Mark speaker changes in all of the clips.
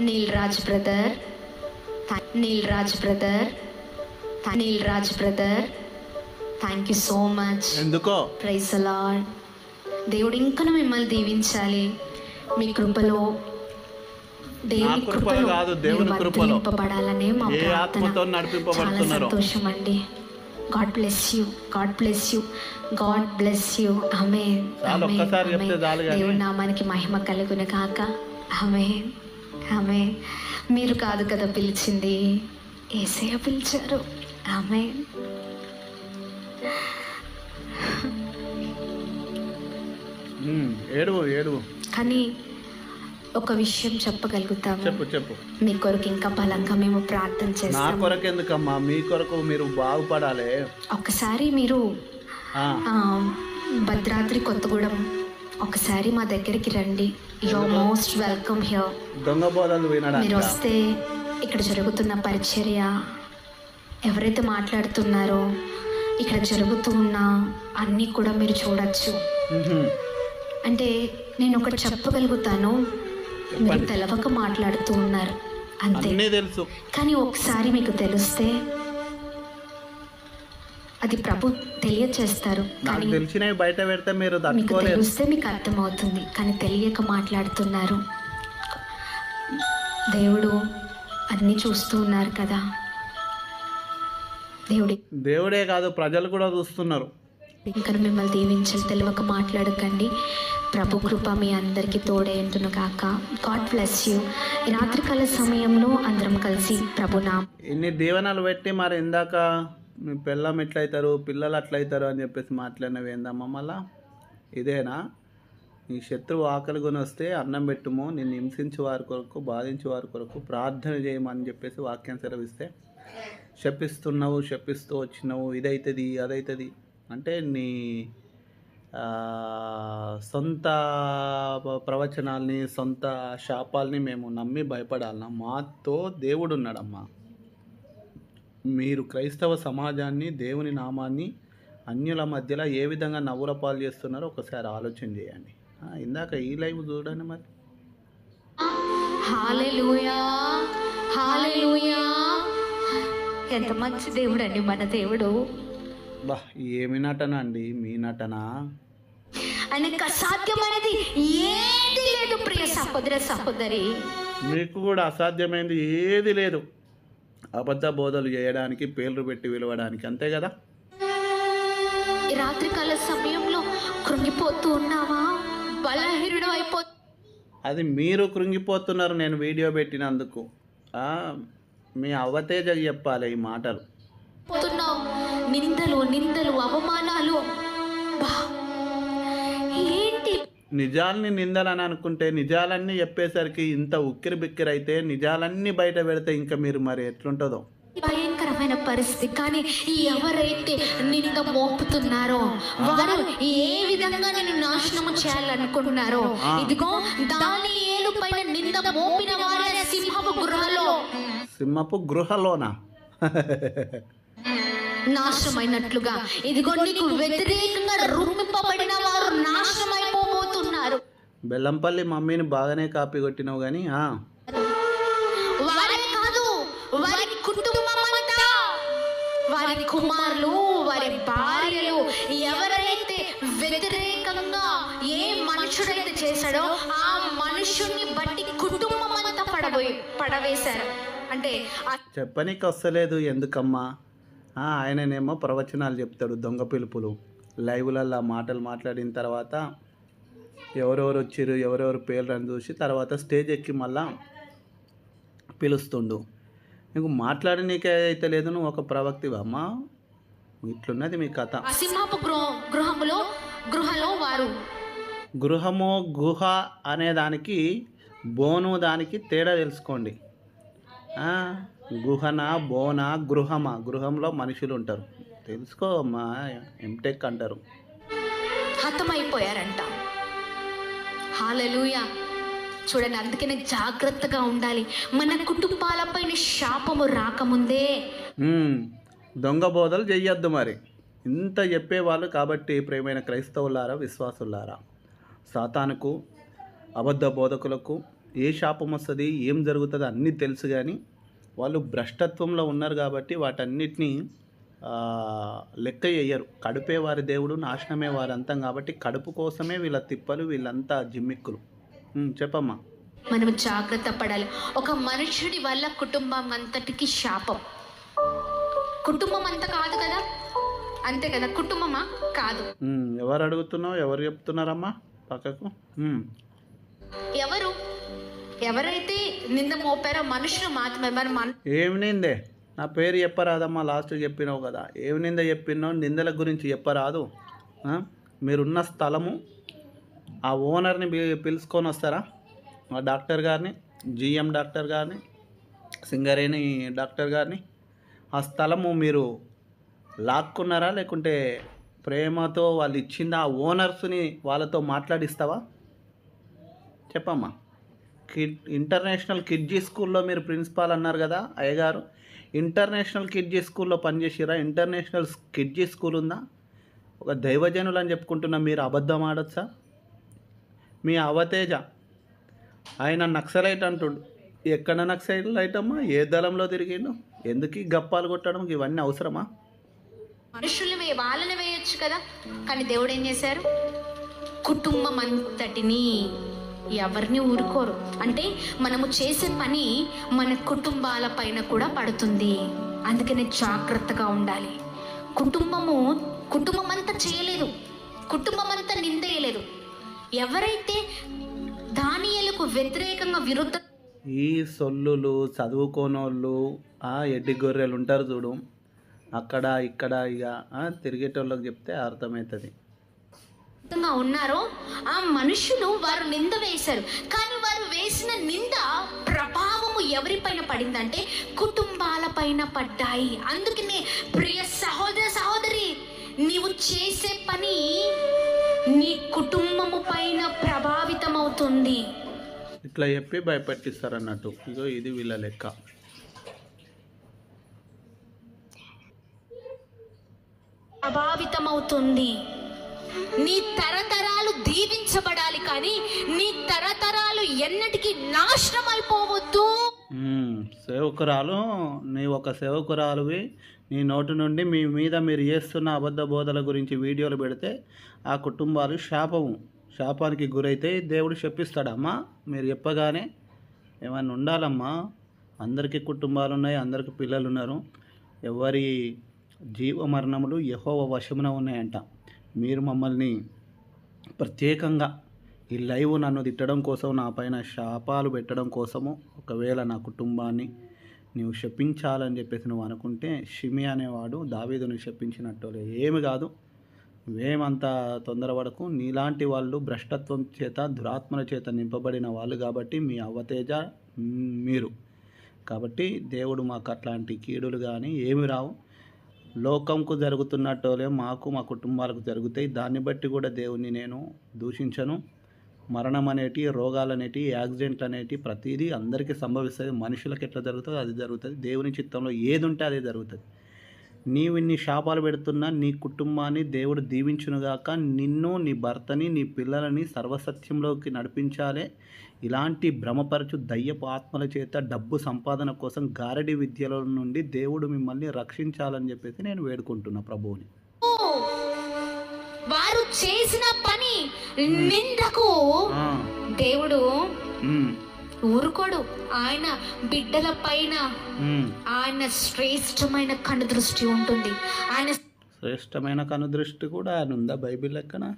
Speaker 1: Neel Raj brother Neel Raj brother Neel Raj brother thank you so much.
Speaker 2: ఎందుకో?
Speaker 1: Praise అలాడ్ దేవుడు ఇంకా మిమ్మల్ని దీవించాలి. మీ కృపలో దేవుని
Speaker 2: కృపలో కాదు, దేవుని కృపలో.
Speaker 1: మా ప్రార్థన. చాలా. సంతోషం అండి God bless you. God bless you. God bless you. ఆమె. దేవుని నామానికి మహిమ కలుగును కాక ఆమె ఆమె. మీరు కాదు కదా పిలిచింది. ఏసయ్య పిలిచారు. ఆమె.
Speaker 2: ఉమ్, ఏడువు ఏడువు.
Speaker 1: కానీ ఒక విషయం చెప్పగలుగుతాము
Speaker 2: చెప్పు చెప్పు.
Speaker 1: మీ కొరకు ఇంకా బలంగా మేము ప్రార్థన
Speaker 2: నా
Speaker 1: చేస్తాము
Speaker 2: కొరకు ఎందుకమ్మా? మీ కొరకు మీరు బాగుపడాలి.
Speaker 1: ఒకసారి మీరు భద్రాద్రి కొత్తగూడెం ఒకసారి మా దగ్గరికి రండి. యు మోస్ట్ వెల్కమ్ హియర్
Speaker 2: దొంగ బోధలు
Speaker 1: మీరు వస్తే ఇక్కడ జరుగుతున్న పరిచర్య ఎవరైతే మాట్లాడుతున్నారో ఇక్కడ జరుగుతూ ఉన్న అన్నీ కూడా మీరు చూడొచ్చు. అంటే నేను ఒకటి చెప్పగలుగుతాను. మీరు తెలవక మాట్లాడుతూ ఉన్నారు. అంతే. కానీ ఒకసారి మీకు తెలిస్తే అది ప్రభు తెలియచేస్తారు.
Speaker 2: నాకు తెలిసినవి బయట పెడితే మీరు
Speaker 1: మీకు
Speaker 2: తట్టుకోలేరు.
Speaker 1: తెలిస్తే మీకు అర్థమవుతుంది. కానీ తెలియక మాట్లాడుతున్నారు. దేవుడు అన్నీ చూస్తూ ఉన్నారు కదా. దేవుడి
Speaker 2: దేవుడే కాదు ప్రజలు కూడా చూస్తున్నారు.
Speaker 1: ఇంకా మిమ్మల్ని దీవించాలి తెలియక మాట్లాడకండి. ప్రభు కృప మీ అందరికీ తోడేంటును కాక గాడ్ బ్లెస్ యూ. ఈ రాత్రికాల సమయంలో అందరం కలిసి ప్రభు నా
Speaker 2: ఇన్ని దీవెనలు పెట్టి మరి ఇందాక మీ పిల్లం ఎట్లయితారు? పిల్లలు అట్లయితారు అని చెప్పేసి మాట్లాడినవి ఏందమ్మా మళ్ళా? ఇదేనా? నీ శత్రువు ఆకలి కొని వస్తే అన్నం పెట్టుము నిన్ను హింసించే వారి కొరకు బాధించే వారి కొరకు ప్రార్థన చేయమని చెప్పేసి వాక్యం సెలవిస్తే శపిస్తున్నావు శపిస్తూ వచ్చినావు ఇదైతుంది అదైతుంది. అంటే నీ సొంత ప్రవచనాల్ని సొంత శాపాల్ని మేము నమ్మి భయపడాలన్నా మాతో దేవుడు ఉన్నాడమ్మా మీరు క్రైస్తవ సమాజాన్ని దేవుని నామాన్ని అన్యుల మధ్యలో ఏ విధంగా నవ్వుల పాలు చేస్తున్నారో ఒకసారి ఆలోచన చేయండి. ఇందాక ఈ లైవ్ చూడండి మరి.
Speaker 1: ఎంత మంచి దేవుడు అండి మన దేవుడు.
Speaker 2: బా ఏమి నటన అండి? మీ నటన?
Speaker 1: ఆయనకు అసాధ్యమైనది ఏది లేదు ప్రియ సహోదర సహోదరి.
Speaker 2: మీకు కూడా అసాధ్యమైంది ఏది లేదు. అబద్ధ బోధలు చేయడానికి పేర్లు పెట్టి విలవడానికి అంతే కదా?
Speaker 1: రాత్రికాల సమయంలో కృంగిపోతూ ఉన్నావా? అయిపో
Speaker 2: అది మీరు కృంగిపోతున్నారు నేను వీడియో పెట్టినందుకు. మీ అవతేజ చెప్పాలి ఈ మాటలు.
Speaker 1: నిందలు నిందలు అవమానాలు. బా
Speaker 2: నిజాల్ని నిందాలని అనుకుంటే నిజాలన్నీ చెప్పేసరికి ఇంత ఉక్కిరి బిక్కిరి అయితే నిజాలన్నీ బయట పెడితే ఇంకా మీరు మరి ఎట్లుంటుందో?
Speaker 1: భయంకరమైన పరిస్థితి. కానీ ఎవరైతే నింద మోపుతున్నారో వారు ఏ విధంగా నేను నాశనము చేయాలనుకుంటున్నారో ఇదిగో దాని ఏలు పైన నింద మోపిన వారే సింహపు గృహలో.
Speaker 2: సింహపు గృహలోన?
Speaker 1: నాశనమైనట్లుగా. ఇదిగో నీకు వ్యతిరేకంగా రూపింపబడిన వారు
Speaker 2: బెల్లంపల్లి మమ్మీని బాగానే కాపీ కొట్టినావు కానీ
Speaker 1: వారే కుటుంబం అంతా వారి కుమారులు వారి భార్యలు ఎవరైతే వ్యతిరేకంగా ఏ మనుషుడైతే చేశాడో ఆ మనుషుణ్ణి బట్టి కుటుంబం అంతా పడబోయి పడవేశారు. అంటే
Speaker 2: చెప్పనీకి వస్తలేదు ఎందుకమ్మా? ఆయననేమో ప్రవచనాలు చెప్తాడు దొంగ పిలుపులు. లైవ్లలో మాటలు మాట్లాడిన తర్వాత ఎవరెవరు వచ్చిర్రు ఎవరెవరు పేర్లు అని చూసి తర్వాత స్టేజ్ ఎక్కి మళ్ళా పిలుస్తుండు. నీకు మాట్లాడనీకే అయితే లేదు నువ్వు ఒక ప్రవక్తివా? అమ్మా ఇట్లున్నది మీ కథ.
Speaker 1: ఆ సింహపు గృహ గృహములో గృహలో వారు.
Speaker 2: గృహము గుహ అనే దానికి బోను దానికి తేడా తెలుసుకోండి. గుహన బోన గృహమా? గృహంలో మనుషులు ఉంటారు తెలుసుకో అమ్మా ఎంటెక్ అంటారు.
Speaker 1: హతమైపోయారంట. హాలెలూయా. చూడండి అందుకనే జాగ్రత్తగా ఉండాలి. మన కుటుంబాలపైన శాపము రాకముందే.
Speaker 2: దొంగ బోధలు చెయ్యొద్దు మరి. ఇంత చెప్పేవాళ్ళు కాబట్టి ప్రేమైన క్రైస్తవులారా విశ్వాసులారా సాతానుకు అబద్ధ బోధకులకు ఏ శాపం వస్తుంది ఏం జరుగుతుంది అన్నీ తెలుసు కానీ వాళ్ళు భ్రష్టత్వంలో ఉన్నారు కాబట్టి వాటన్నిటినీ లెక్క చేయరు కడుపే వారి దేవుడు నాశనమే వారి అంతం కాబట్టి కడుపు కోసమే వీళ్ళ తిప్పలు వీళ్ళంతా జిమ్మిక్కులు. చెప్పమ్మా.
Speaker 1: మనం జాగ్రత్త పడాలి. ఒక మనుషుడి వల్ల కుటుంబం అంతటికి శాపం. కుటుంబం అంత కాదు కదా? అంతే కదా? కుటుంబమా? కాదు.
Speaker 2: ఎవరు అడుగుతున్నావు? ఎవరు చెప్తున్నారమ్మా? పక్కకు.
Speaker 1: ఎవరు? ఎవరైతే నింద మోపారో మనుషులు మాత్రమే. మరి
Speaker 2: ఏమి నిందే? నా పేరు చెప్పరాదమ్మా లాస్ట్ చెప్పినావు కదా. ఏమి నింద చెప్పినావు నిందల గురించి చెప్పరాదు. మీరున్న స్థలము ఆ ఓనర్ని పిలుచుకొని వస్తారా? ఆ డాక్టర్ గారిని జిఎం డాక్టర్ గారిని సింగరేణి డాక్టర్ గారిని. ఆ స్థలము మీరు లాక్కున్నారా? లేకుంటే ప్రేమతో వాళ్ళు ఇచ్చిన ఆ ఓనర్స్ని వాళ్ళతో మాట్లాడిస్తావా? చెప్పమ్మా. కిడ్ ఇంటర్నేషనల్ కిడ్జీ స్కూల్లో మీరు ప్రిన్సిపాల్ అన్నారు కదా అయ్యగారు. ఇంటర్నేషనల్ కిడ్జీ స్కూల్లో పనిచేసిరా ఇంటర్నేషనల్ కిడ్జీ స్కూల్ ఉందా? ఒక దైవజనులు అని చెప్పుకుంటున్న మీరు అబద్ధం ఆడొచ్చా? మీ అవతేజ. ఆయన నక్సలైట్ అంటుండు. ఎక్కడ నక్సలైట్ అమ్మా ఏ దళంలో తిరిగిండు? ఎందుకు గప్పాలు కొట్టడం? ఇవన్నీ అవసరమా?
Speaker 1: మనుషుల్ని వేయ వాళ్ళని వేయొచ్చు కదా. కానీ దేవుడు ఏం చేశారు? కుటుంబం అంతటినీ ఎవరిని ఊరుకోరు. అంటే మనము చేసే పని మన కుటుంబాల పైన కూడా పడుతుంది. అందుకనే జాగ్రత్తగా ఉండాలి. కుటుంబము కుటుంబం అంతా చేయలేదు. కుటుంబం అంతా నిందేయలేదు. ఎవరైతే దానియలకు వ్యతిరేకంగా విరుద్ధ
Speaker 2: ఈ సొల్లులు చదువుకోనోళ్ళు ఆ ఎడ్డి గొర్రెలు ఉంటారు చూడు. అక్కడ ఇక్కడ ఇక తిరిగేటోళ్ళకి చెప్తే అర్థమవుతుంది.
Speaker 1: ఉన్నారో ఆ మనుషులు వారు నింద వేశారు. కానీ వారు వేసిన నింద ప్రభావము ఎవరిపైన పడిందంటే కుటుంబాల పైన పడ్డాయి. అందుకనే ప్రియ సహోదర సహోదరి నీవు చేసే పని నీ కుటుంబము పైన ప్రభావితం అవుతుంది
Speaker 2: ఇట్లా చెప్పి భయపెట్టిస్తారు అన్నట్టు ఇగో ఇది వీళ్ళ లెక్క.
Speaker 1: ప్రభావితం అవుతుంది నీ తరతరాలు దీవించబడాలి కానీ నీ తరతరాలు ఎన్నటికీ నాశనం అయిపోవద్దు
Speaker 2: సేవకురాలు నీ ఒక సేవకురాలువి నీ నోటి నుండి మీ మీద మీరు చేస్తున్న అబద్ధ బోధల గురించి వీడియోలు పెడితే ఆ కుటుంబాలు శాపము. శాపానికి గురైతే దేవుడు శపిస్తాడమ్మా. మీరు చెప్పగానే ఏమన్నా ఉండాలమ్మా? అందరికీ కుటుంబాలు ఉన్నాయి అందరికీ పిల్లలు ఉన్నారు. ఎవరి జీవ మరణములు యహోవ వశమున ఉన్నాయంట. మీరు మమ్మల్ని ప్రత్యేకంగా ఈ లైవ్ నన్ను తిట్టడం కోసం నా పైన శాపాలు పెట్టడం కోసము ఒకవేళ నా కుటుంబాన్ని నీవు శపించాలని చెప్పేసి నువ్వు అనుకుంటే షిమి అనేవాడు దావీదుని శపించినట్టు ఏమి కాదు నువ్వేమంత తొందరపడకు. నీలాంటి వాళ్ళు భ్రష్టత్వం చేత దురాత్మల చేత నింపబడిన వాళ్ళు కాబట్టి మీ అవతేజ మీరు. కాబట్టి దేవుడు మాకు అట్లాంటి కీడులు కానీ ఏమి రావు. లోకంకు జరుగుతున్నట్టోలే మాకు మా కుటుంబాలకు జరుగుతాయి. దాన్ని బట్టి కూడా దేవుణ్ణి నేను దూషించను. మరణం అనేటి రోగాలు అనేటి యాక్సిడెంట్లు అనేటి ప్రతిదీ అందరికీ సంభవిస్తుంది. మనుషులకు ఎట్లా జరుగుతుందో అది జరుగుతుంది. దేవుని చిత్తంలో ఏది ఉంటే అదే జరుగుతుంది. నీవు ఇన్ని శాపాలు పెడుతున్నా నీ కుటుంబాన్ని దేవుడు దీవించునుగాక నిన్ను నీ భర్తని నీ పిల్లలని సర్వసత్యంలోకి నడిపించాలే. ఇలాంటి భ్రమపరచు దయ్యపు ఆత్మల చేత డబ్బు సంపాదన కోసం గారడి విద్యల నుండి దేవుడు మిమ్మల్ని రక్షించాలని చెప్పేసి నేను వేడుకుంటున్నా ప్రభువుని.
Speaker 1: వారు చేసిన పని నిందకు దేవుడు ఊరుకోడు. ఆయన బిడ్డల పైన. ఆయన శ్రేష్టమైన కను దృష్టి ఉంటుంది. ఆయన
Speaker 2: శ్రేష్టమైన కనుదృష్టి కూడా ఆయన ఉందా బైబిల్?
Speaker 1: ఆయన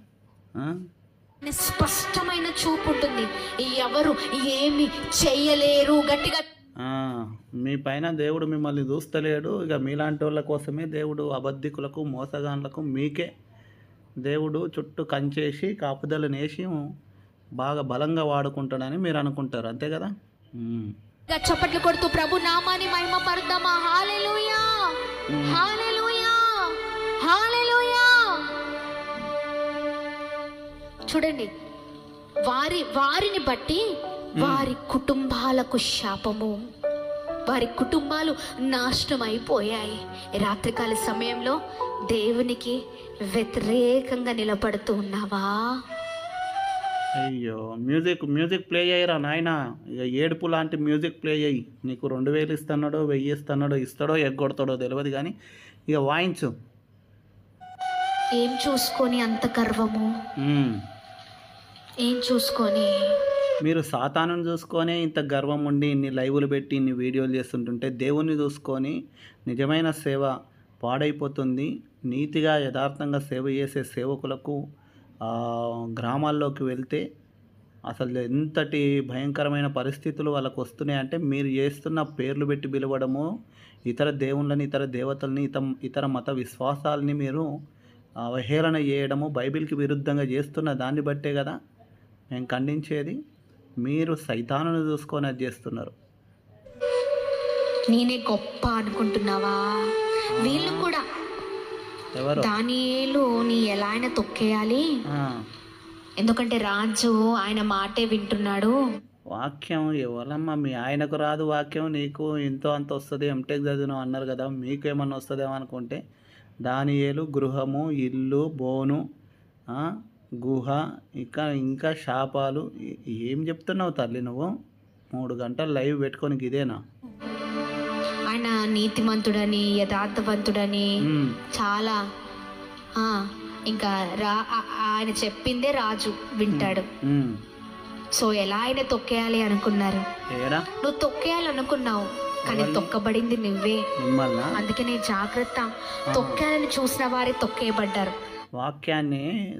Speaker 1: స్పష్టమైన చూపు ఉంటుంది. ఎవరు ఏమి చెయ్యలేరు గట్టిగా
Speaker 2: మీ పైన దేవుడు మిమ్మల్ని చూస్తలేడు. ఇక మీలాంటి వాళ్ళ కోసమే దేవుడు అబద్ధికులకు మోసగాన్లకు మీకే దేవుడు చుట్టూ కంచేసి కాపుదలను వేసి బాగా బలంగా వాడుకుంటాడని మీరు అనుకుంటారు. అంతే కదా.
Speaker 1: చప్పట్లు కొడుతూ ప్రభు నామాని మహిమ పరుద్దామా హాలెలూయా హాలెలూయా హాలెలూయా చూడండి వారి వారిని బట్టి వారి కుటుంబాలకు శాపము వారి కుటుంబాలు నాశనం అయిపోయాయి రాత్రికాల సమయంలో దేవునికి వ్యతిరేకంగా నిలబడుతూ ఉన్నావా?
Speaker 2: అయ్యో మ్యూజిక్ మ్యూజిక్ ప్లే చేయరా నాయన? ఇక ఏడుపు లాంటి మ్యూజిక్ ప్లే చేయి. నీకు రెండు వేలు ఇస్తున్నాడో వెయ్యి ఇస్తున్నాడో ఇస్తాడో ఎగ్గొడతాడో తెలియదు కానీ ఇక వాయించు.
Speaker 1: ఏం చూసుకొని అంత గర్వము. ఏం చూసుకొని?
Speaker 2: మీరు సాతాను చూసుకొని ఇంత గర్వం ఉండి ఇన్ని లైవ్లు పెట్టి ఇన్ని వీడియోలు చేస్తుంటుంటే దేవుణ్ణి చూసుకొని నిజమైన సేవ పాడైపోతుంది. నీతిగా యథార్థంగా సేవ చేసే సేవకులకు గ్రామాల్లోకి వెళ్తే అసలు ఎంతటి భయంకరమైన పరిస్థితులు వాళ్ళకు వస్తున్నాయి అంటే మీరు చేస్తున్న పేర్లు పెట్టి పిలవడము ఇతర దేవుళ్ళని ఇతర దేవతల్ని ఇత ఇతర మత విశ్వాసాలని మీరు అవహేళన చేయడము బైబిల్కి విరుద్ధంగా చేస్తున్న దాన్ని బట్టే కదా మేము ఖండించేది మీరు సైతానుని చూసుకొని అది చేస్తున్నారు.
Speaker 1: నేనే గొప్ప అనుకుంటున్నావా? వీళ్ళు కూడా.
Speaker 2: ఎవరు?
Speaker 1: దానియేలు నీ ఎలా అయినా తొక్కేయాలి. ఎందుకంటే రాజు ఆయన మాటే వింటున్నాడు.
Speaker 2: వాక్యం ఎవరమ్మా మీ ఆయనకు రాదు వాక్యం నీకు ఎంతో అంత వస్తుంది ఎంటెక్ చదివినావు అన్నారు కదా మీకేమన్నా వస్తుందేమో అనుకుంటే దానియేలు గృహము ఇల్లు బోను గుహ ఇంకా ఇంకా శాపాలు ఏ- చెప్తున్నావు తల్లి నువ్వు? మూడు గంటలు లైవ్ పెట్టుకొని ఇదేనా?
Speaker 1: ఆయన నీతిమంతుడని యథార్థవంతుడని చాలా ఇంకా రా ఆయన చెప్పిందే రాజు వింటాడు. సో ఎలా అయినా తొక్కేయాలి అనుకున్నారు? నువ్వు తొక్కేయాలనుకున్నావు కానీ తొక్కబడింది నువ్వే.
Speaker 2: మిమ్మల్ని?
Speaker 1: అందుకనే జాగ్రత్త. తొక్కాలని చూసిన వారే తొక్కేయబడ్డారు.
Speaker 2: వాక్యాన్ని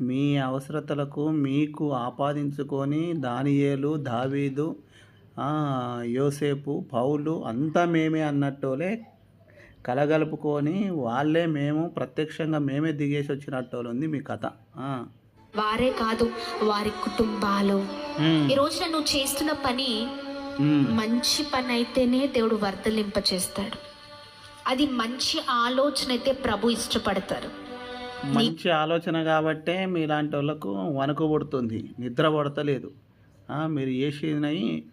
Speaker 2: మీ అవసరతలకు మీకు ఆపాదించుకొని దానియేలు దావీదు యోసేపు పౌలు అంతా మేమే అన్నట్టోలే కలగలుపుకొని వాళ్ళే మేము ప్రత్యక్షంగా మేమే దిగేసి వచ్చినట్టోలు ఉంది మీ కథ.
Speaker 1: వారే కాదు వారి కుటుంబాలు. ఈ రోజున నువ్వు చేస్తున్న పని మంచి పని అయితేనే దేవుడు వర్ధలింప చేస్తాడు అది మంచి ఆలోచన అయితే ప్రభు ఇష్టపడతారు.
Speaker 2: మంచి ఆలోచన కాబట్టే మీలాంటి వాళ్ళకు వణుకు పుడుతుంది నిద్ర పడతలేదు ఆ, మీరు చేసినవి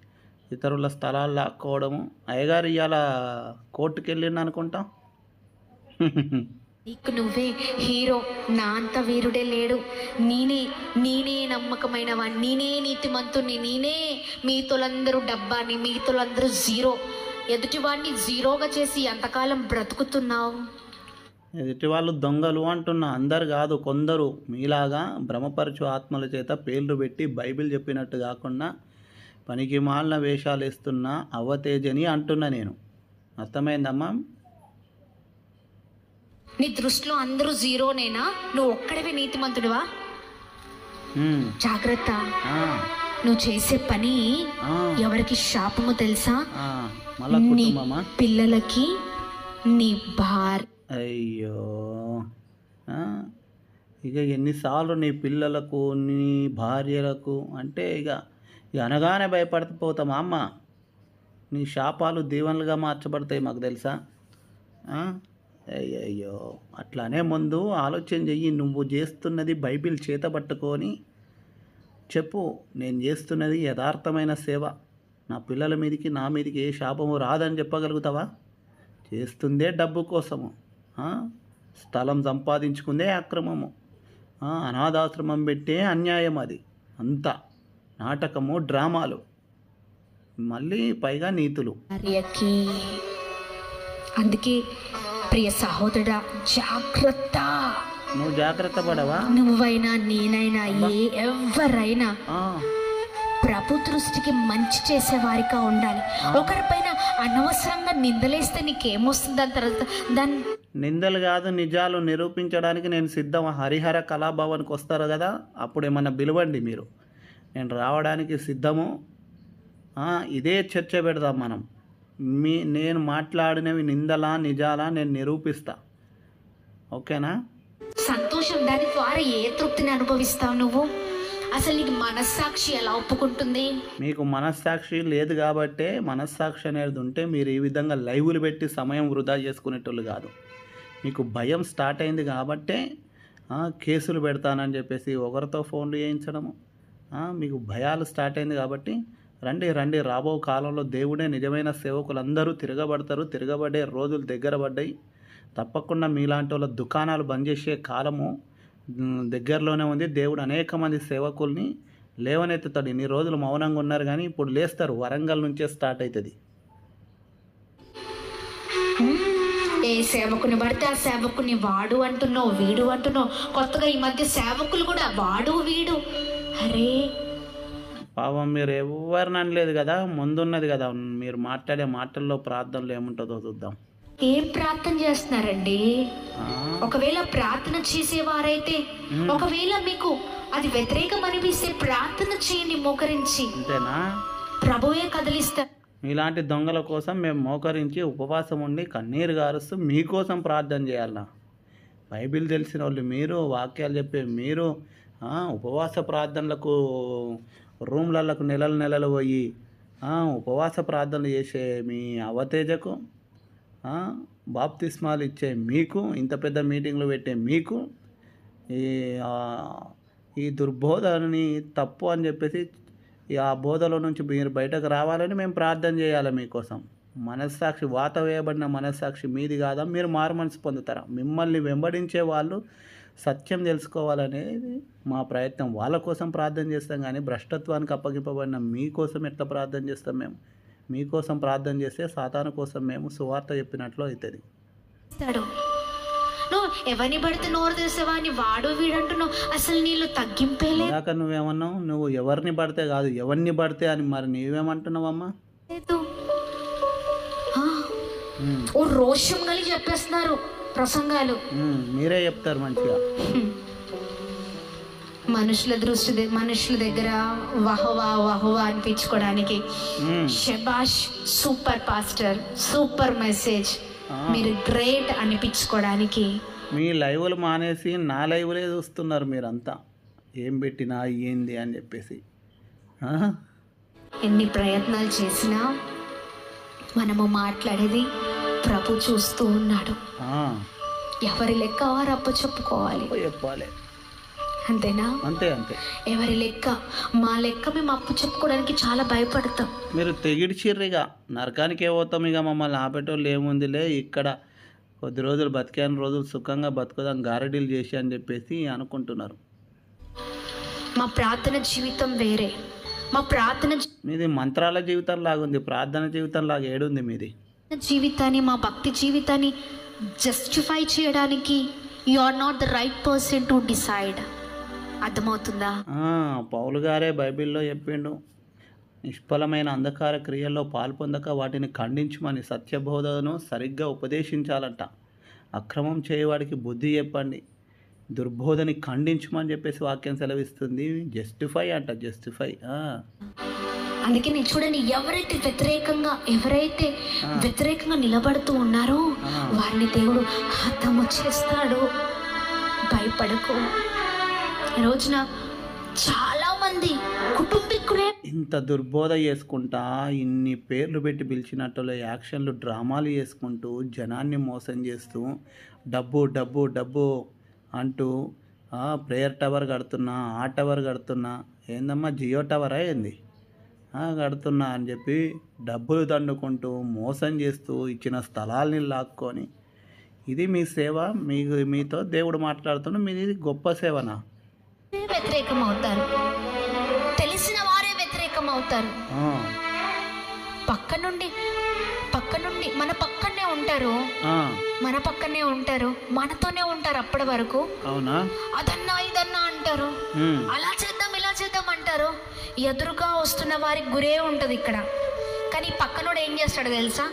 Speaker 2: ఇతరుల స్థలాలు లాక్కోవడము. అయ్యగారు ఇవాళ కోర్టుకు వెళ్ళిండు అనుకుంటా?
Speaker 1: నీకు నువ్వే హీరో నా అంత వీరుడే లేడు. నేనే నేనే నమ్మకమైన వాడిని నేనే నీతిమంతుణ్ణి నేనే మీతోలందరూ డబ్బాని మీతోలందరూ జీరో. ఎదుటివాడిని జీరోగా చేసి ఎంతకాలం బ్రతుకుతున్నావు?
Speaker 2: ఎదుటి వాళ్ళు దొంగలు అంటున్నా అందరు కాదు కొందరు మీలాగా భ్రమపరచు ఆత్మల చేత పేర్లు పెట్టి బైబిల్ చెప్పినట్టు కాకుండా పనికి మాలిన వేషాలు వేస్తున్న అవతేజని అంటున్నా నేను. అర్థమైందమ్మా?
Speaker 1: నీ దృష్టిలో అందరూ జీరోనేనా? నువ్వు ఒక్కడివే నీతిమంతుడివా? జాగ్రత్త. నువ్వు చేసే పని ఎవరికి శాపము తెలుసా? నీ పిల్లలకి నీ భార్య
Speaker 2: అయ్యో. ఇక ఎన్నిసార్లు నీ పిల్లలకు నీ భార్యలకు అంటే ఇక ఇక అనగానే భయపడిపోతామా అమ్మ. నీ శాపాలు దీవెనలుగా మార్చబడతాయి మాకు తెలుసా? అయ్యయ్యో. అట్లానే ముందు ఆలోచన చెయ్యి. నువ్వు చేస్తున్నది బైబిల్ చేత పట్టుకొని చెప్పు. నేను చేస్తున్నది యథార్థమైన సేవ. నా పిల్లల మీదకి నా మీదకి ఏ శాపము రాదని చెప్పగలుగుతావా? చేస్తుందే డబ్బు కోసము. స్థలం సంపాదించుకుందే అక్రమము. అనాథాశ్రమం పెట్టే అన్యాయం అది. అంతా. నాటకము డ్రామాలు. మళ్ళీ పైగా నీతులు.
Speaker 1: అందుకే ప్రియ సహోదరుడా జాగ్రత్త.
Speaker 2: నువ్వు జాగ్రత్త పడవా?
Speaker 1: నువ్వైనా నేనైనా ఏ ఎవరైనా ప్రభు దృష్టికి మంచి చేసే వారిగా ఉండాలి ఒకరిపైన అనవసరంగా నిందలేస్తే నీకేమొస్తుంది? దాని తర్వాత దాని
Speaker 2: నిందలు కాదు నిజాలు నిరూపించడానికి నేను సిద్ధం. హరిహర కళాభవన్కి వస్తారు కదా అప్పుడు ఏమన్నా పిలవండి మీరు. నేను రావడానికి సిద్ధము. ఇదే చర్చ పెడదాం మనం. మీ నేను మాట్లాడినవి నిందలా నిజాలా నేను నిరూపిస్తా. ఓకేనా?
Speaker 1: సంతోషం దాని ద్వారా ఏ తృప్తిని అనుభవిస్తావు నువ్వు? అసలు నీకు మనస్సాక్షి ఎలా ఒప్పుకుంటుంది?
Speaker 2: మీకు మనస్సాక్షి లేదు కాబట్టే మనస్సాక్షి అనేది ఉంటే మీరు ఈ విధంగా లైవ్లు పెట్టి సమయం వృధా చేసుకునేటోళ్ళు కాదు. మీకు భయం స్టార్ట్ అయింది కాబట్టే కేసులు పెడతానని చెప్పేసి ఒకరితో ఫోన్లు చేయించడము. మీకు భయాలు స్టార్ట్ అయింది కాబట్టి రండి రండి. రాబో కాలంలో దేవుడే నిజమైన సేవకులందరూ తిరగబడతారు. తిరగబడే రోజులు దగ్గర పడ్డాయి. తప్పకుండా మీలాంటి వాళ్ళ దుకాణాలు బంద్ చేసే కాలము దగ్గరలోనే ఉంది. దేవుడు అనేక మంది సేవకుల్ని లేవనెత్తుతాడు. ఇన్ని రోజులు మౌనంగా ఉన్నారు కానీ ఇప్పుడు లేస్తారు. వరంగల్ నుంచే స్టార్ట్ అవుతుంది
Speaker 1: ఏ సేవకుని పడితే ఆ సేవకుని వాడు అంటున్నావు వీడు అంటున్నావు. కొత్తగా ఈ మధ్య సేవకులు కూడా వాడు వీడు. అరే!
Speaker 2: పాపం మీరు ఎవరిని అనలేదు కదా? ముందున్నది కదా. మీరు మాట్లాడే మాటల్లో ప్రార్థనలు ఏముంటుందో చూద్దాం.
Speaker 1: ఏం ప్రార్థన చేస్తున్నారండి? ఒకవేళ ప్రార్థన చేసేవారైతే ఒకవేళ మీకు అది వ్యతిరేకం అనిపిస్తే ప్రార్థన చేయండి మోకరించి. ప్రభువే కదిలిస్తారు
Speaker 2: మీలాంటి దొంగల కోసం మేము మోకరించి ఉపవాసం ఉండి కన్నీరు గారుస్తూ మీకోసం ప్రార్థన చేయాలన్నా బైబిల్ తెలిసిన వాళ్ళు మీరు వాక్యాలు చెప్పే మీరు ఉపవాస ప్రార్థనలకు రూమ్లకు నెలలు నెలలు పోయి ఉపవాస ప్రార్థనలు చేసే మీ అవతేజకు బాప్తిస్మాలు ఇచ్చే మీకు ఇంత పెద్ద మీటింగ్లు పెట్టే మీకు ఈ ఈ దుర్బోధని తప్పు అని చెప్పేసి ఈ ఆ బోధలో నుంచి మీరు బయటకు రావాలని మేము ప్రార్థన చేయాలి మీకోసం. మనస్సాక్షి వాత వేయబడిన మనస్సాక్షి మీది కాదా మీరు మారు మనసు పొందుతారా? మిమ్మల్ని వెంబడించే వాళ్ళు సత్యం తెలుసుకోవాలనేది మా ప్రయత్నం. వాళ్ళ కోసం ప్రార్థన చేస్తాం కానీ భ్రష్టత్వానికి అప్పగింపబడిన మీకోసం ఎట్లా ప్రార్థన చేస్తాం మేము? మీకోసం ప్రార్థన చేస్తే సాతాను కోసం మేము సువార్త చెప్పినట్లు అవుతుంది.
Speaker 1: ఎవరిని పడితే నోరు తెసేవాడిని వాడు వీడు అంటున్నావు అసలు నీళ్ళు తగ్గింపేలే
Speaker 2: ఇందాక నువ్వేమన్నావు? నువ్వు ఎవరిని పడితే కాదు ఎవరిని పడితే అని మరి నీవేమంటున్నావమ్మా?
Speaker 1: లేదు. ఓ రోషం కలిగి చెప్పేస్తున్నారు ప్రసంగాలు.
Speaker 2: మీరే చెప్తారు మంచిగా.
Speaker 1: మనుషుల దృష్టి మనుషుల దగ్గర వహవా వహవా అనిపించుకోవడానికి. షబాష్ సూపర్ పాస్టర్ సూపర్ మెసేజ్. మీరు గ్రేట్ అనిపించుకోవడానికి.
Speaker 2: మీ లైవ్లు మానేసి నా లైవ్లే చూస్తున్నారు మీరంతా. ఏం పెట్టినా ఏంది అని చెప్పేసి?
Speaker 1: ఎన్ని ప్రయత్నాలు చేసినా మనము మాట్లాడేది ప్రభు చూస్తూ ఉన్నాడు. ఎవరి లెక్క వారు అప్పు చెప్పుకోవాలి?
Speaker 2: చెప్పాలి.
Speaker 1: అంతేనా?
Speaker 2: అంతే అంతే.
Speaker 1: ఎవరి లెక్క? మా లెక్క మేము అప్పు చెప్పుకోవడానికి చాలా భయపడతాం.
Speaker 2: మీరు తెగిడిచిర్రిగా నరకానికే పోతాం ఇక మమ్మల్ని. ఆపేటోళ్ళు ఏముందిలే ఇక్కడ కొద్ది రోజులు బతికాని రోజులు సుఖంగా బతుకుదాం గారడీలు చేసి అని చెప్పేసి అనుకుంటున్నారు.
Speaker 1: మా ప్రార్థన జీవితం వేరే. మా ప్రార్థన
Speaker 2: మీది మంత్రాల జీవితం లాగుంది ప్రార్థన జీవితం లాగా ఏడుంది మీది.
Speaker 1: జీవితాన్ని మా భక్తి జీవితాన్ని జస్టిఫై చేయడానికి you are not the right person to decide అర్థమవుతుందా?
Speaker 2: పౌలు గారే బైబిల్లో చెప్పిండు. నిష్ఫలమైన అంధకార క్రియల్లో పాల్పొందక వాటిని ఖండించమని సత్యబోధను సరిగ్గా ఉపదేశించాలంట. అక్రమం చేయవాడికి బుద్ధి చెప్పండి. దుర్బోధని ఖండించమని చెప్పేసి వాక్యం సెలవిస్తుంది. జస్టిఫై అంట జస్టిఫై.
Speaker 1: అందుకే నేను చూడండి ఎవరైతే వ్యతిరేకంగా ఎవరైతే వ్యతిరేకంగా నిలబడుతూ ఉన్నారో వారిని దేవుడు హతము చేస్తాడు. భయపడకు. రోజున చాలా మంది కుటుంబీకులే
Speaker 2: ఇంత దుర్బోధ చేసుకుంటా ఇన్ని పేర్లు పెట్టి పిలిచినట్టులో యాక్షన్లు డ్రామాలు చేసుకుంటూ జనాన్ని మోసం చేస్తూ డబ్బు డబ్బు డబ్బు అంటూ ప్రేయర్ టవర్ కడుతున్నా ఆ టవర్ కడుతున్నా ఏందమ్మా జియో టవరా ఏంది? కడుతున్నా అని చెప్పి డబ్బులు దండుకుంటూ మోసం చేస్తూ ఇచ్చిన స్థలాల్ని లాక్కొని. ఇది మీ సేవ మీకు మీతో దేవుడు మాట్లాడుతున్న మీది గొప్ప సేవనా?
Speaker 1: వ్యతిరేకం అవుతారు తెలిసిన వారే వ్యతిరేకం అవుతారు పక్క నుండి పక్క నుండి మన పక్కనే ఉంటారు. మన పక్కనే ఉంటారు. మనతోనే ఉంటారు అప్పటి వరకు.
Speaker 2: అవునా?
Speaker 1: అదన్నా ఇదన్నా అంటారు. అలా చేద్దాం ఇలా చేద్దాం అంటారు. ఎదురుగా వస్తున్న వారికి గురే ఉంటుంది ఇక్కడ. కానీ పక్కనోడు ఏం చేస్తాడు తెలుసా?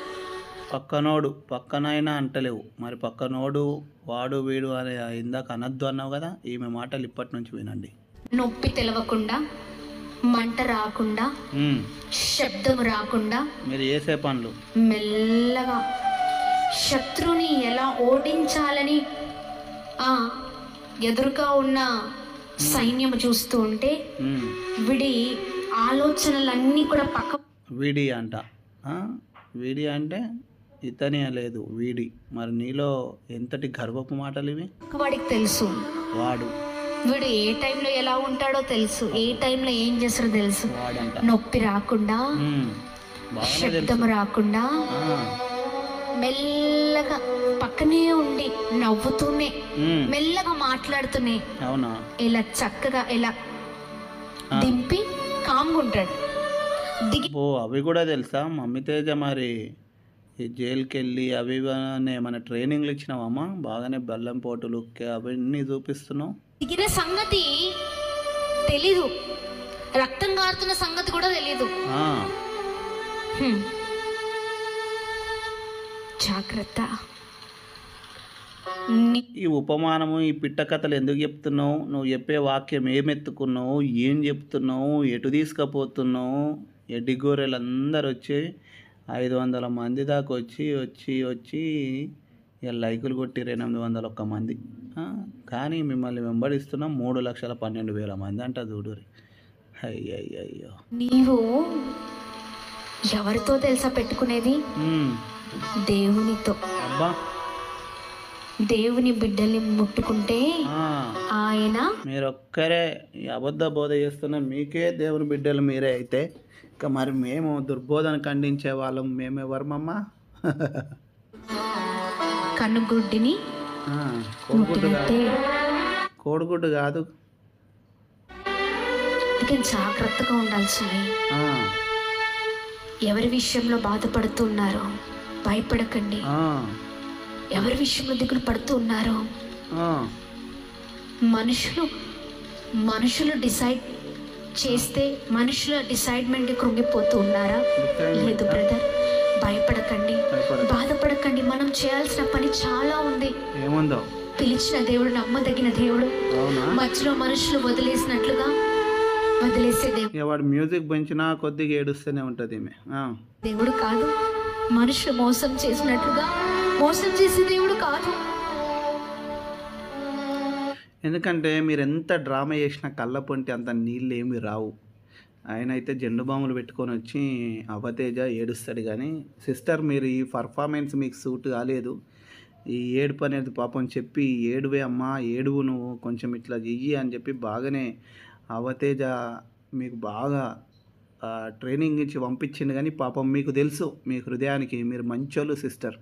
Speaker 2: పక్కనోడు పక్కనైనా అంటలేవు. మరి పక్కనోడు వాడు వీడు అనే ఇందాక అనద్దు అన్నావు కదా ఈమె మాటలు ఇప్పటి నుంచి వినండి.
Speaker 1: నొప్పి తెలవకుండా మంట రాకుండా శబ్దం రాకుండా
Speaker 2: మీరు చేసే పనులు.
Speaker 1: మెల్లగా శత్రుని ఎలా ఓడించాలని ఆ ఎదురుగా ఉన్న సైన్యం చూస్తూ ఉంటే విడి ఆలోచనలన్నీ కూడా పక్క
Speaker 2: వీడి అంట. వీడి అంటే ఇతనే లేదు వీడి. మరి నీలో ఎంతటి గర్వపు మాటలు ఇవి
Speaker 1: వాడికి తెలుసు.
Speaker 2: వాడు.
Speaker 1: వీడు ఏ టైంలో ఎలా ఉంటాడో తెలుసు. ఏ టైంలో ఏం చేస్తాడో తెలుసు. నొప్పి రాకుండా శబ్దం రాకుండా మెల్లగా పక్కనే ఉండి నవ్వుతూనే మెల్లగా మాట్లాడుతూనే
Speaker 2: అవునా?
Speaker 1: ఇలా చక్కగా ఇలా. దింపి కామ్గా ఉంటాడు. దిగి
Speaker 2: ఓ అవి కూడా తెలుసా? మమ్మీ తేజ మరి ఈ జైలుకి వెళ్ళి అవి ఏమైనా ట్రైనింగ్లు ఇచ్చినావమ్మా బాగానే బెల్లం పోటులు అవన్నీ చూపిస్తున్నావు.
Speaker 1: దిగిన సంగతి తెలీదు. రక్తం కారుతున్న సంగతి కూడా తెలీదు. జాగ్రత్త.
Speaker 2: ఈ ఉపమానము ఈ పిట్ట కథలు ఎందుకు చెప్తున్నావు? నువ్వు చెప్పే వాక్యం ఏమెత్తుకున్నావు ఏం చెప్తున్నావు? ఎటు తీసుకుపోతున్నావు? ఎడ్డి గొర్రెలు అందరు వచ్చి ఐదు వందల మంది దాకా వచ్చి వచ్చి వచ్చి ఇక లైకులు కొట్టిరు ఎనిమిది వందల ఒక్క మంది. కానీ మిమ్మల్ని వెంబడిస్తున్న మూడు లక్షల పన్నెండు వేల మంది అంట చూడురి అయ్యయ్యో
Speaker 1: నీవు ఎవరితో తెలుసా పెట్టుకునేది? దేవునితో.
Speaker 2: అబ్బా.
Speaker 1: దేవుని బిడ్డల్ని ముట్టుకుంటే ఆయన
Speaker 2: మీరొక్కరే అబద్ధ బోధ చేస్తున్న మీకే దేవుని బిడ్డలు మీరే అయితే ఇక మరి మేము దుర్బోధన ఖండించే వాళ్ళం మేమెవరమమ్మా?
Speaker 1: కన్నుగుడ్డిని
Speaker 2: కోడిగుడ్డు కాదు. కోడిగుడ్డు కాదు.
Speaker 1: జాగ్రత్తగా ఉండాల్సింది
Speaker 2: ఆ,
Speaker 1: ఎవరి విషయంలో బాధపడుతున్నారో భయపడకండి. ఎవరి విషయంలో దిగులు పడుతూ ఉన్నారో మనుషులు మనుషులు డిసైడ్ చేస్తే మనుషుల డిసైడ్మెంట్ కృంగిపోతూ ఉన్నారా? లేదు బ్రదర్. భయపడకండి.
Speaker 2: భయపడకు.
Speaker 1: బాధపడకండి. మనం చేయాల్సిన పని చాలా ఉంది.
Speaker 2: ఏముందో?
Speaker 1: పిలిచిన దేవుడు నమ్మదగిన దేవుడు. మధ్యలో మనుషులు వదిలేసినట్లుగా వదిలేసే దేవుడు.
Speaker 2: వాడు మ్యూజిక్ పెంచినా కొద్దిగా ఏడుస్తూనే ఉంటుంది ఈమె.
Speaker 1: దేవుడు కాదు. మనుషులు మోసం చేసినట్లుగా మోసం చేసే దేవుడు కాదు.
Speaker 2: ఎందుకంటే మీరు ఎంత డ్రామా చేసినా కళ్ళ పొంటి అంత నీళ్ళు ఏమి రావు. ఆయన అయితే జెండు బాములు పెట్టుకొని వచ్చి అవతేజ ఏడుస్తాడు కానీ సిస్టర్ మీరు ఈ పర్ఫార్మెన్స్ మీకు సూట్ కాలేదు. ఈ ఏడుపు అనేది పాపం చెప్పి ఏడువే అమ్మా ఏడువు నువ్వు కొంచెం ఇట్లా చెయ్యి అని చెప్పి బాగానే అవతేజ మీకు బాగా ట్రైనింగ్ ఇచ్చి పంపించింది కానీ పాపం మీకు తెలుసు మీ హృదయానికి మీరు మంచోళ్ళు సిస్టర్.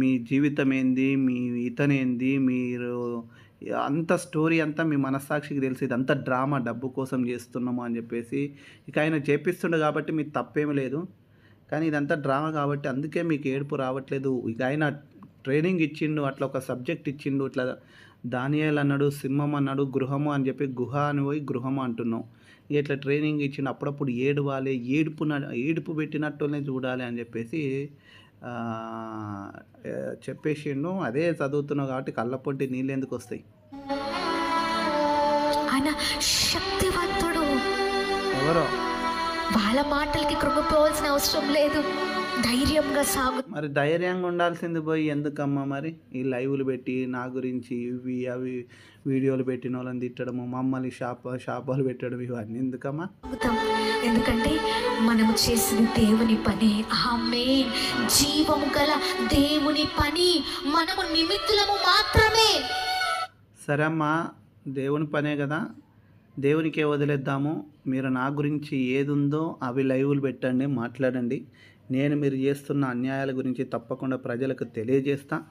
Speaker 2: మీ జీవితం ఏంది మీ ఇతనేంది మీరు అంత స్టోరీ అంతా మీ మనస్సాక్షికి తెలిసి. ఇదంతా డ్రామా డబ్బు కోసం చేస్తున్నాము అని చెప్పేసి ఇక ఆయన చేపిస్తుండే కాబట్టి మీకు తప్పేమీ లేదు. కానీ ఇదంతా డ్రామా కాబట్టి అందుకే మీకు ఏడుపు రావట్లేదు. ఇక ఆయన ట్రైనింగ్ ఇచ్చిండు అట్లా ఒక సబ్జెక్ట్ ఇచ్చిండు ఇట్లా దానియాల్ అన్నాడు సింహం అన్నాడు గృహము అని చెప్పి గుహ అని పోయి గృహము అంటున్నాం. ఇక ఇట్లా ట్రైనింగ్ ఇచ్చిండు అప్పుడప్పుడు ఏడవాలి ఏడుపు ఏడుపు పెట్టినట్టునే చూడాలి అని చెప్పేసి చెప్పేసిండు అదే చదువుతున్నావు కాబట్టి కళ్ళపొంటి నీళ్ళు ఎందుకు వస్తాయి?
Speaker 1: ఆయన శక్తివంతుడు.
Speaker 2: ఎవరో?
Speaker 1: వాళ్ళ మాటలకి కృంగిపోవాల్సిన అవసరం లేదు. ధైర్యంగా సాగు
Speaker 2: మరి ధైర్యంగా ఉండాల్సింది పోయి ఎందుకమ్మా మరి? ఈ లైవ్లు పెట్టి నా గురించి ఇవి అవి వీడియోలు పెట్టిన వాళ్ళని తిట్టడము మమ్మల్ని షాప్ షాపాలు పెట్టడం ఇవన్నీ ఎందుకమ్మా?
Speaker 1: ఎందుకంటే మనము చేసిన దేవుని పని. ఆమె జీవము గల దేవుని పని. మనము నిమిత్తులము మాత్రమే.
Speaker 2: సరే అమ్మా దేవుని పనే కదా. దేవునికే వదిలేద్దాము. మీరు నా గురించి ఏది ఉందో అవి లైవ్లు పెట్టండి మాట్లాడండి. నేను మీరు చేస్తున్న అన్యాయాల గురించి తప్పకుండా ప్రజలకు తెలియజేస్తా.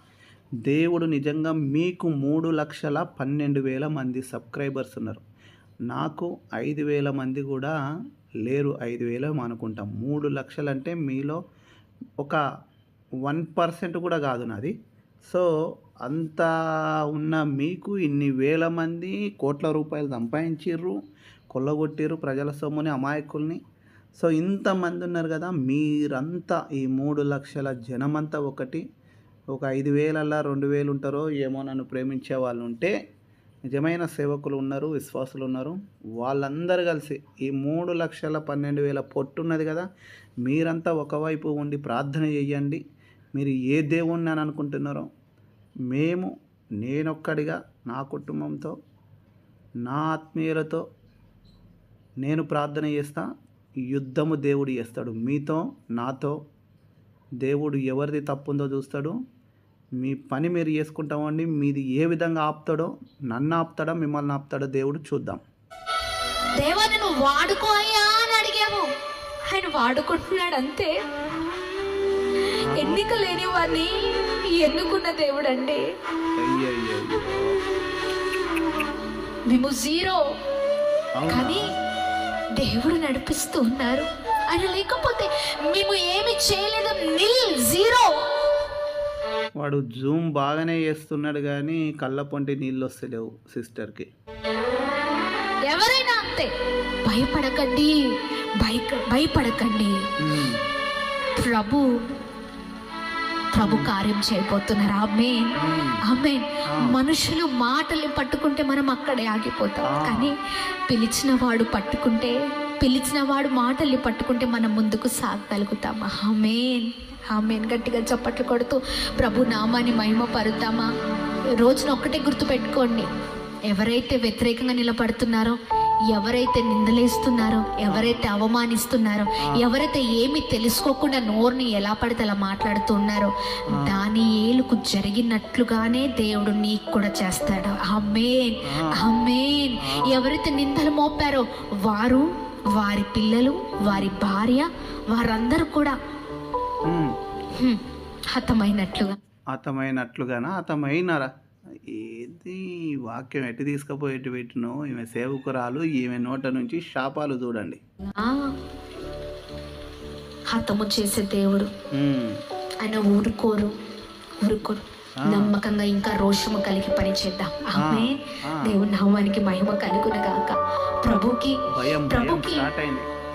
Speaker 2: దేవుడు నిజంగా మీకు మూడు లక్షల పన్నెండు వేల మంది సబ్స్క్రైబర్స్ ఉన్నారు. నాకు ఐదు వేల మంది కూడా లేరు ఐదు వేల అనుకుంటాం. మూడు లక్షలు అంటే మీలో ఒక వన్ పర్సెంట్ కూడా కాదు నాది. సో అంత ఉన్న మీకు ఇన్ని వేల మంది కోట్ల రూపాయలు సంపాదించిర్రు కొల్లగొట్టిర్రు ప్రజల సొమ్ముని అమాయకుల్ని. సో ఇంతమంది ఉన్నారు కదా మీరంతా ఈ మూడు లక్షల జనమంతా ఒకటి ఒక ఐదు వేలల్లా రెండు వేలు ఉంటారో ఏమో నన్ను ప్రేమించే వాళ్ళు ఉంటే నిజమైన సేవకులు ఉన్నారు విశ్వాసులు ఉన్నారు. వాళ్ళందరూ కలిసి ఈ మూడు లక్షల పన్నెండు వేల పొట్టున్నది కదా మీరంతా ఒకవైపు ఉండి ప్రార్థన చేయండి మీరు ఏ దేవుణ్ణి అని అనుకుంటున్నారో మేము నేనొక్కడిగా నా కుటుంబంతో నా ఆత్మీయులతో నేను ప్రార్థన చేస్తా. యుద్ధము దేవుడు చేస్తాడు. మీతో నాతో దేవుడు ఎవరిది తప్పుందో చూస్తాడు. మీ పని మీరు చేసుకుంటామండి మీది ఏ విధంగా ఆపుతాడో నన్ను ఆపుతాడో మిమ్మల్ని ఆపుతాడో దేవుడు చూద్దాం.
Speaker 1: దేవా వాడుకో అయ్యా అని అడిగాము. ఆయన వాడుకుంటున్నాడు అంతే. ఎన్నిక లేని వారిని ఎన్నుకున్న దేవుడు అండి మేము జీరో. కానీ దేవుడు నడిపిస్తూ ఉన్నారు. ఆయన లేకపోతే మేము ఏమి చేయలేదు. నిల్ జీరో.
Speaker 2: వాడు జూమ్ బాగానే చేస్తున్నాడు కానీ కళ్ళ పొంటి నీళ్ళు వస్తలేవు సిస్టర్కి.
Speaker 1: ఎవరైనా అంతే. భయపడకండి. భయక భయపడకండి. ప్రభు ప్రభు కార్యం చేయబోతున్నారు. ఆమె ఆమె మనుషులు మాటలు పట్టుకుంటే మనం అక్కడే ఆగిపోతాం. కానీ పిలిచిన వాడు పట్టుకుంటే పిలిచిన వాడు మాటల్ని పట్టుకుంటే మనం ముందుకు సాగగలుగుతాం ఆమెన్. ఆమెన్. గట్టిగా చప్పట్లు కొడుతూ ప్రభు నామాన్ని మహిమ పరుద్దామా రోజున ఒక్కటే గుర్తుపెట్టుకోండి. ఎవరైతే వ్యతిరేకంగా నిలబడుతున్నారో ఎవరైతే నిందలేస్తున్నారో ఎవరైతే అవమానిస్తున్నారో ఎవరైతే ఏమి తెలుసుకోకుండా నోరుని ఎలా పడితే అలా మాట్లాడుతున్నారో దాని ఏలుకు జరిగినట్లుగానే దేవుడు నీకు కూడా చేస్తాడు. అమ్మేన్ అమ్మేన్ ఎవరైతే నిందలు మోపారో వారు వారి పిల్లలు వారి భార్య వారందరూ కూడా హతమైనట్లుగా.
Speaker 2: అతమైనట్లుగానా అతమైనారా ఏది వాక్యం ఎటు తీసుకుపోయి ఎటు పెట్టినో ఈమె సేవకురాలు ఈమె నోట నుంచి శాపాలు చూడండి.
Speaker 1: హతము చేసే దేవుడు. ఆయన ఊరుకోరు ఊరుకోరు. నమ్మకంగా ఇంకా రోషము కలిగి పని చేద్దాం. ఆమె. దేవుని నామానికి మహిమ కలుగున గాక. ప్రభుకి ప్రభుకి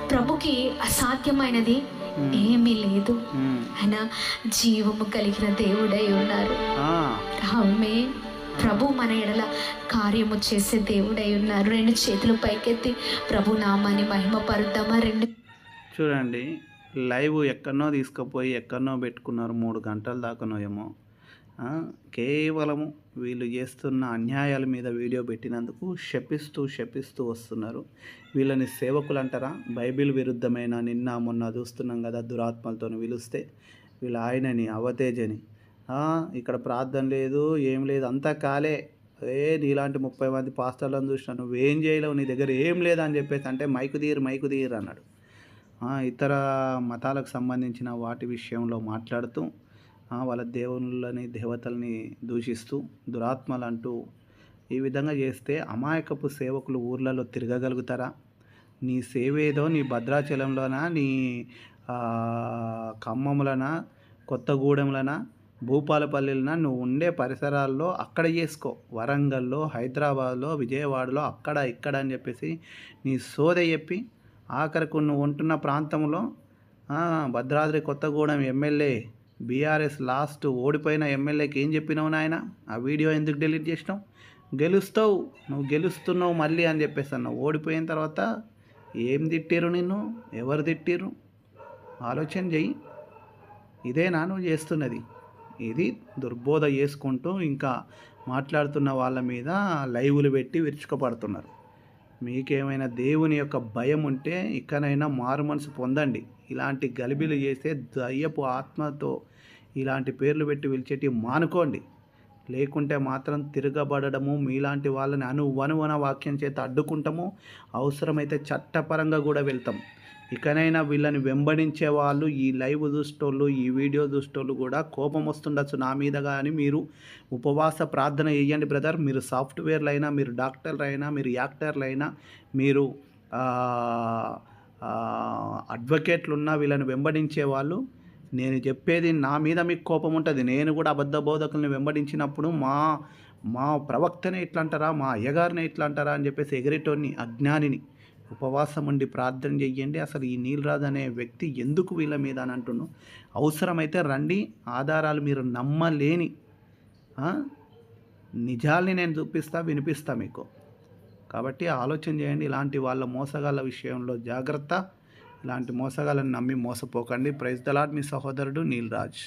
Speaker 1: ప్రభుకి అసాధ్యమైనది ఏమీ లేదు. ఆయన జీవము కలిగిన దేవుడై ఉన్నారు. ఆమె ప్రభు మన ఎడల కార్యము చేసే దేవుడై ఉన్నారు. రెండు చేతులు పైకెత్తి ప్రభు నామాన్ని మహిమ పరుద్దామా రెండు
Speaker 2: చూడండి లైవ్ ఎక్కడనో తీసుకుపోయి ఎక్కడనో పెట్టుకున్నారు మూడు గంటల దాకానో ఏమో. కేవలము వీళ్ళు చేస్తున్న అన్యాయాల మీద వీడియో పెట్టినందుకు శపిస్తూ శపిస్తూ వస్తున్నారు. వీళ్ళని సేవకులు అంటారా బైబిల్ విరుద్ధమైన? నిన్న మొన్న చూస్తున్నాం కదా దురాత్మలతో పిలుస్తే వీళ్ళ ఆయనని అవతేజని. ఇక్కడ ప్రార్థన లేదు ఏం లేదు అంతా కాలే. ఏ నీలాంటి ముప్పై మంది పాస్టర్లను చూసినా నువ్వేం చేయలేవు నీ దగ్గర ఏం లేదని చెప్పేసి అంటే మైకు తీరు మైకు తీరు అన్నాడు. ఇతర మతాలకు సంబంధించిన వాటి విషయంలో మాట్లాడుతూ వాళ్ళ దేవుళ్ళని దేవతల్ని దూషిస్తూ దురాత్మలు అంటూ ఈ విధంగా చేస్తే అమాయకపు సేవకులు ఊర్లలో తిరగగలుగుతారా? నీ సేవేదో నీ భద్రాచలంలోనా? నీ ఆ, ఖమ్మంలోనా? కొత్తగూడెంలోనా భూపాలపల్లిలోనా? నువ్వు ఉండే పరిసరాల్లో అక్కడ చేసుకో. వరంగల్లో హైదరాబాద్లో విజయవాడలో అక్కడ ఇక్కడ అని చెప్పేసి నీ సోద చెప్పి ఆఖరకు నువ్వు ఉంటున్న ప్రాంతంలో Bhadradri Kothagudem MLA BRS last ఓడిపోయిన ఎమ్మెల్యేకి ఏం చెప్పినావు నాయన? ఆ వీడియో ఎందుకు డిలీట్ చేసినావు? గెలుస్తావు నువ్వు గెలుస్తున్నావు మళ్ళీ అని చెప్పేసి అన్నావు. ఓడిపోయిన తర్వాత ఏం తిట్టిరు నిన్ను? ఎవరు తిట్టిరు ఆలోచన చెయ్యి. ఇదేనా నువ్వు చేస్తున్నది? ఇది దుర్బోధ చేసుకుంటూ ఇంకా మాట్లాడుతున్న వాళ్ళ మీద లైవ్లు పెట్టి విరుచుకపడుతున్నారు. మీకేమైనా దేవుని యొక్క భయం ఉంటే ఇకనైనా మారు మనసు పొందండి. ఇలాంటి గలిబిలు చేస్తే దయ్యపు ఆత్మతో ఇలాంటి పేర్లు పెట్టి పిలిచేటి మానుకోండి. లేకుంటే మాత్రం తిరగబడము మీలాంటి వాళ్ళని అనువనువన వాక్యం చేత అడ్డుకుంటాము అవసరమైతే చట్టపరంగా కూడా వెళ్తాం. ఇకనైనా వీళ్ళని వెంబడించే వాళ్ళు ఈ లైవ్ దుష్టోళ్ళు ఈ వీడియో దుష్టోళ్ళు కూడా కోపం వస్తుండొచ్చు నా మీద కానీ మీరు ఉపవాస ప్రార్థన చేయండి బ్రదర్. మీరు సాఫ్ట్వేర్లు అయినా మీరు డాక్టర్లు అయినా మీరు యాక్టర్లు అయినా మీరు అడ్వకేట్లు ఉన్నా వీళ్ళని వెంబడించే వాళ్ళు నేను చెప్పేది నా మీద మీకు కోపం ఉంటుంది. నేను కూడా అబద్ధ బోధకుల్ని వెంబడించినప్పుడు మా మా ప్రవక్తనే ఇట్లా అంటారా మా అయ్యగారినే ఇట్లా అంటారా అని చెప్పేసి ఎగిరేటోని అజ్ఞానిని ఉపవాసం ఉండి ప్రార్థన చెయ్యండి. అసలు ఈ నీలరాజు అనే వ్యక్తి ఎందుకు వీళ్ళ మీద అని అంటున్నాను అవసరమైతే రండి ఆధారాలు మీరు నమ్మలేని నిజాల్ని నేను చూపిస్తా వినిపిస్తా మీకు. కాబట్టి ఆలోచన చేయండి. ఇలాంటి వాళ్ళ మోసగాళ్ళ విషయంలో జాగ్రత్త. ఇలాంటి మోసగాళ్ళని నమ్మి మోసపోకండి. ప్రైజ్ దలాడ్ మీ సహోదరుడు నీల్ రాజ్.